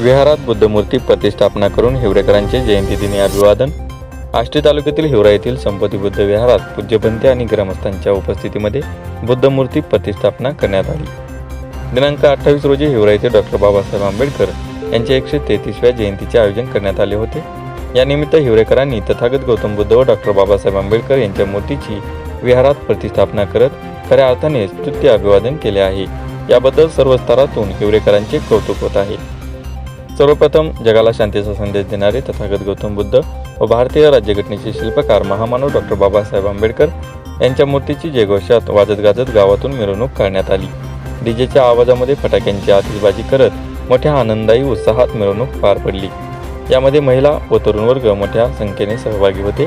विहारात बुद्धमूर्ती प्रतिष्ठापना करून हिवरेकरांचे जयंतीदिनी अभिवादन. आष्टी तालुक्यातील हिवरा येथील संपत्ती बुद्ध विहारात पूज्यपंथी आणि ग्रामस्थांच्या उपस्थितीमध्ये बुद्धमूर्ती प्रतिष्ठापना करण्यात आली. दिनांक अठ्ठावीस रोजी हिवरा येथे डॉक्टर बाबासाहेब आंबेडकर यांच्या एकशे तेहतीसव्या जयंतीचे आयोजन करण्यात आले होते. यानिमित्त हिवरेकरांनी तथागत गौतम बुद्ध व डॉक्टर बाबासाहेब आंबेडकर यांच्या मूर्तीची विहारात प्रतिष्ठापना करत खऱ्या अर्थाने स्तुत्य अभिवादन केले आहे. याबद्दल सर्व स्तरातून हिवरेकरांचे कौतुक होत आहे. सर्वप्रथम जगाला शांतीचा संदेश देणारे तथागत गौतम बुद्ध व भारतीय राज्यघटनेचे शिल्पकार महामानव डॉक्टर बाबासाहेब आंबेडकर यांच्या मूर्तीची जयघोषात वाजत गाजत गावातून मिरवणूक काढण्यात आली. डीजेच्या आवाजामध्ये फटाक्यांची आतिषबाजी करत मोठ्या आनंदायी उत्साहात मिरवणूक पार पडली. यामध्ये महिला व तरुण वर्ग मोठ्या संख्येने सहभागी होते.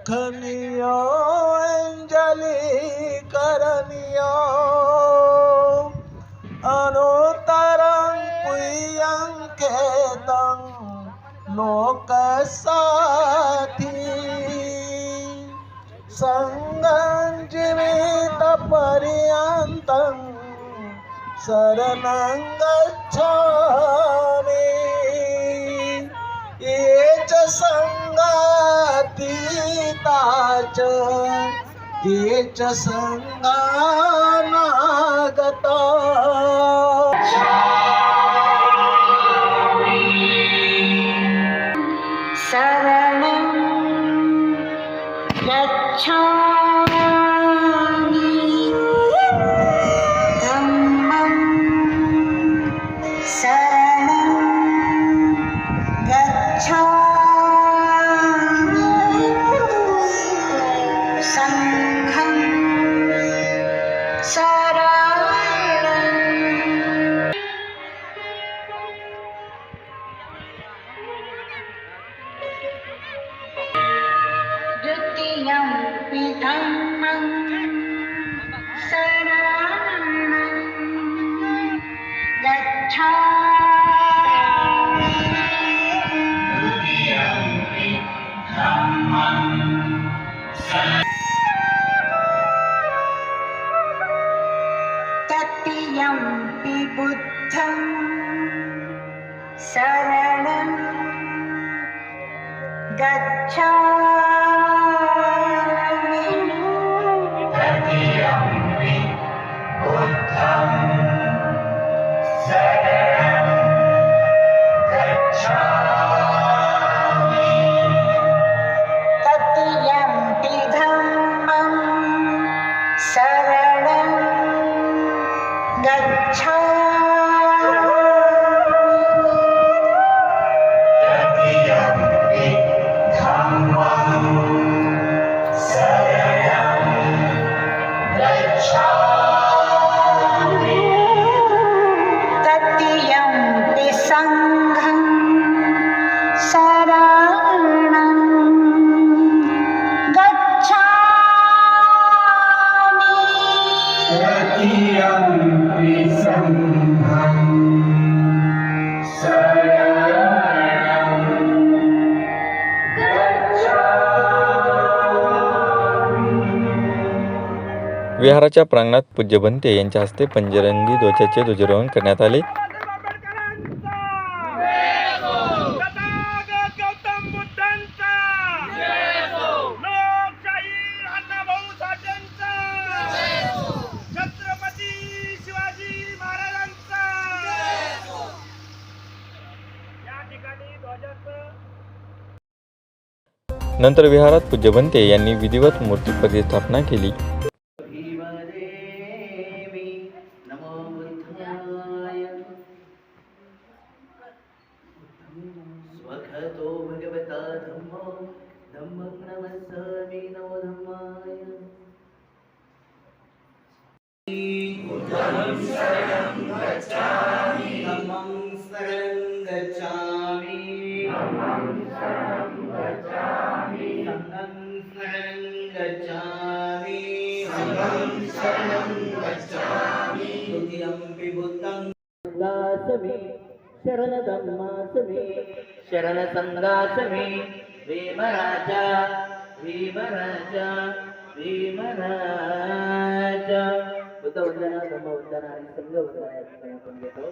दखनिय अंजली करनिय अनुतरं पुयंकेतं लोकसाथी सङ्गं जीवितपर्यन्तं शरणं गच्छामि ये च सङ्गातीता च ये च सङ्गानागता Yeah. शरणं गच्छामि विहाराच्या प्रांगणात पूज्य बनते यांच्या हस्ते पंजरंगी ध्वजाचे ध्वजारोहण करण्यात आले. नंतर विहारात पूज्य बनते यांनी विधिवत मूर्ती प्रतिस्थापना केली. शरणधम्मासमे शरणसङ्गासमे भीमराजा भीमराजा भीमराजा बुद्धवंदना धम्मवंदना आणि संघवंदना या ठिकाणी आपण घेतो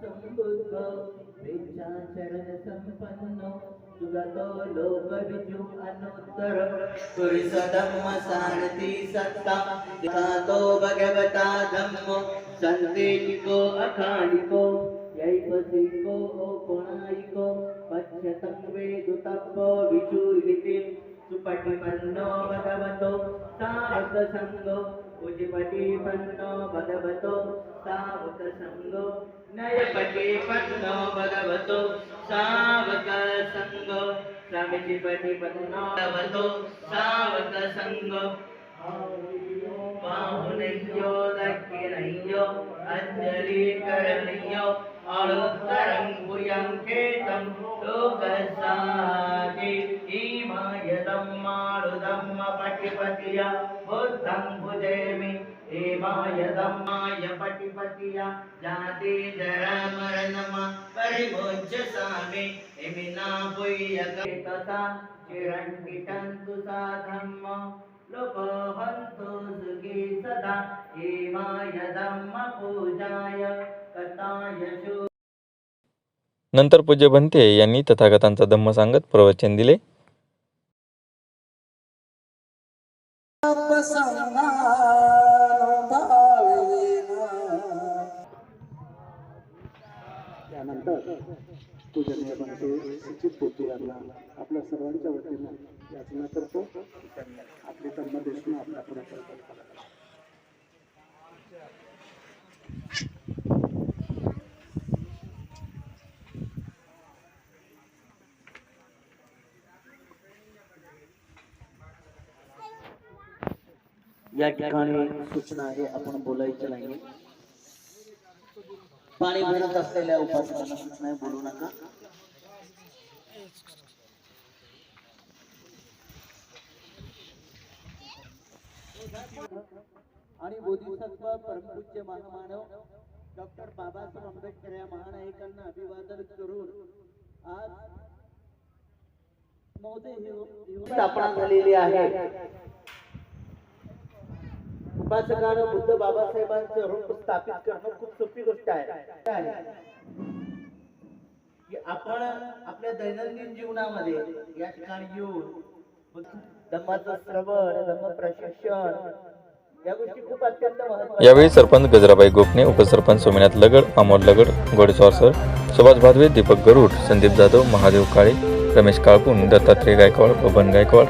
संबुद्ध विचाचरण संपन्न लोक अनुत्तर पुरुष धम्म सारथी सत्ता भगवता धम्म संदेशिको यैपसिको कोणायिको पश्यतं वेदुतप्पो सुपटिपन्नो भगवतो सावक संगो उजिपटिपन्नो भगवतो सावक संगो नयपटिपन्नो भगवतो सावक संगो स्वामीजिपटिपन्नो भगवतो सावक संगो बाहुनय्यो दक्षिणय्यो अञ्जलिकरणय्यो अणुत्तरं भूयं खेतं लोकसा पटिपतिया बुद्धं भुजेमि हेमायदं पटिपतिया जाति जरा मरणम सामि इमिना भूयकता चिरङ्किटन्तु सा धम्म लोकवन्तु सुखी सदा हेमाय धम्म पूजाय कथाय शु नंतर पूज्य बनते यांनी तथागतांचा धम्म सांगत प्रवचन दिले. त्यानंतर पूजनीय बनते सुचित पोती यांना आपल्या सर्वांच्या वतीनं याचना करतो. आपली धर्मदेशनं आपल्या पुढे करतो. या ठिकाणी सूचना आहे आपण बोलायचं नाही. पाणी भरत असलेल्या सूचना आहे बोलू नका. आणि बोधिसत्व परमपूज्य महामानव डॉक्टर बाबासाहेब आंबेडकर या महानायकांना अभिवादन करून आज महोदय स्थापना झालेली आहे. उपासकानं बुद्ध बाबासाहेबांचं रूप स्थापित करणं खूप सोपी गोष्ट आहे. की आपण आपल्या दैनंदिन जीवनामध्ये या ठिकाणी येऊन धम्माचं श्रवण धम्म प्रशिक्षण यावेळी सरपंच गजराबाई गोपणे उपसरपंच सोमनाथ लगड अमोल लगड गोडेस्वार सर सुभाष भादवे दीपक गरुड संदीप जाधव महादेव काळे रमेश काळपून दत्तात्रय गायकवाड बबन गायकवाड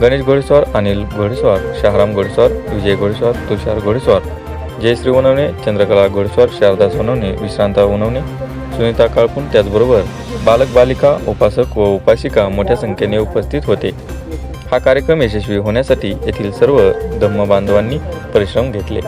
गणेश घोडेस्वार अनिल घोडेस्वार शहाराम घोडेस्वार विजय घोडेस्वार तुषार घोडेस्वार जयश्री उनवणे चंद्रकला घोडेस्वार शारदा सोनवणे विश्रांता उनवणे सुनीता काळपून त्याचबरोबर बालक बालिका उपासक व उपासिका मोठ्या संख्येने उपस्थित होते. हा कार्यक्रम यशस्वी होण्यासाठी येथील सर्व धम्म बांधवांनी परिश्रम घेतले.